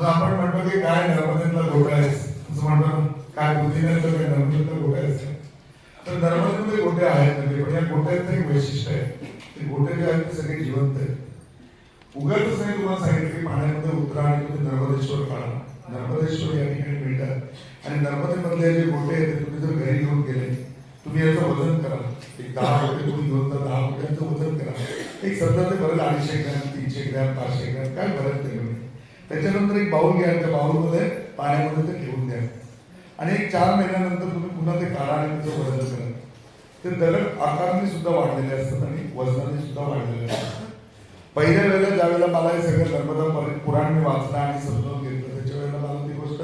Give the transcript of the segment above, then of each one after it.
मग आपण म्हणतो की काय नर्मदेतला घोटा आहेस असं म्हणतो काय बुद्धीने तर काय नर्मदेतला घोटा आहेस तर नर्मदेमध्ये गोटे आहेत म्हणजे पण या गोट्याचं एक वैशिष्ट्य आहे. ते गोटे जे आहेत ते सगळे जिवंत आहेत. उगाच नाही तुम्हाला सांगितलं की पाण्यामध्ये उतरा आणि तुम्ही नर्मदेश्वर काढा नर्मदेश्वर या ठिकाणी मिळतात. आणि नर्मदेमधले जे गोटे आहेत ते तुम्ही जर घरी घेऊन गेले तुम्ही याचं वजन करा. एक दहा गोटे तुम्ही घेऊन जा दहा गोट्यांचं वजन करा. एक समजा ते भरेल अडीचशे ग्रॅम तीनशे ग्रॅम पाचशे ग्रॅम काय भरेल नाही त्याच्यानंतर एक बाऊल घ्या त्या बाऊलमध्ये पाण्यामध्ये ते ठेवून द्या. आणि एक चार महिन्यानंतर तुम्ही पुन्हा ते काढा आणि त्याचं वजन करा. ते दगड आकाराने सुद्धा वाढलेले असतात आणि वजनाने सुद्धा वाढलेले असतात. पहिल्या वेळेला ज्या वेळेला मला हे सगळं नर्मदा पुराण मी वाचलं आणि समजून घेतलं त्याच्या वेळेला मला ती गोष्ट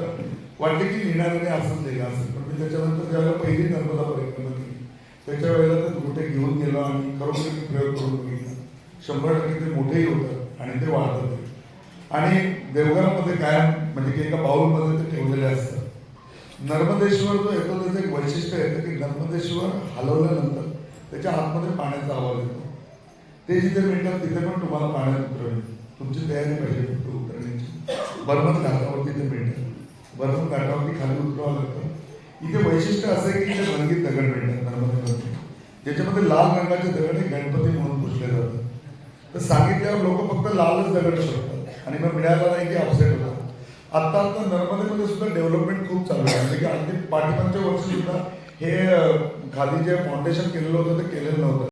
वाटली की लिहिणाऱ्याने असंच लिहिलं असेल पण मी त्याच्यानंतर ज्यावेळेला पहिली नर्मदा परिक्रमा केली त्याच्या वेळेला ते कुठे घेऊन गेलो आणि खरोखर प्रयोग करून बघितला. शंभर टक्के ते मोठेही होतं आणि ते वाढत होते आणि देवघरामध्ये कायम म्हणजे की एका बाऊलमध्ये ते ठेवलेले असतात. नर्मदेश्वर जो येतो त्याचं एक वैशिष्ट्य येतं की नर्मदेश्वर हलवल्यानंतर त्याच्या आतमध्ये पाण्याचा आवाज येतो. ते जिथे मिळतात तिथे पण तुम्हाला पाण्यात उतरवेल तुमची तयारी पाहिजे फक्त उतरण्याची. बर्मन घाटावरती ते मिळतात. बर्मन घाटावरती खाली उतरावं लागतं. इथे वैशिष्ट्य असं आहे की इथे रंगीत दगड मिळतात नर्मदेमध्ये ज्याच्यामध्ये लाल रंगाचे दगड हे गणपती म्हणून पुसले जातात. तर सांगितल्यावर लोक फक्त लालच दगड शकतात आणि मग मिळाला नाही की अपसेट होता. आता आता नर्मदेमध्ये सुद्धा डेव्हलपमेंट खूप चालू आहे. म्हणजे की अगदी पाठीमागच्या वर्षी सुद्धा हे खाली जे फाउंडेशन केलेलं होतं ते केलेलं नव्हतं.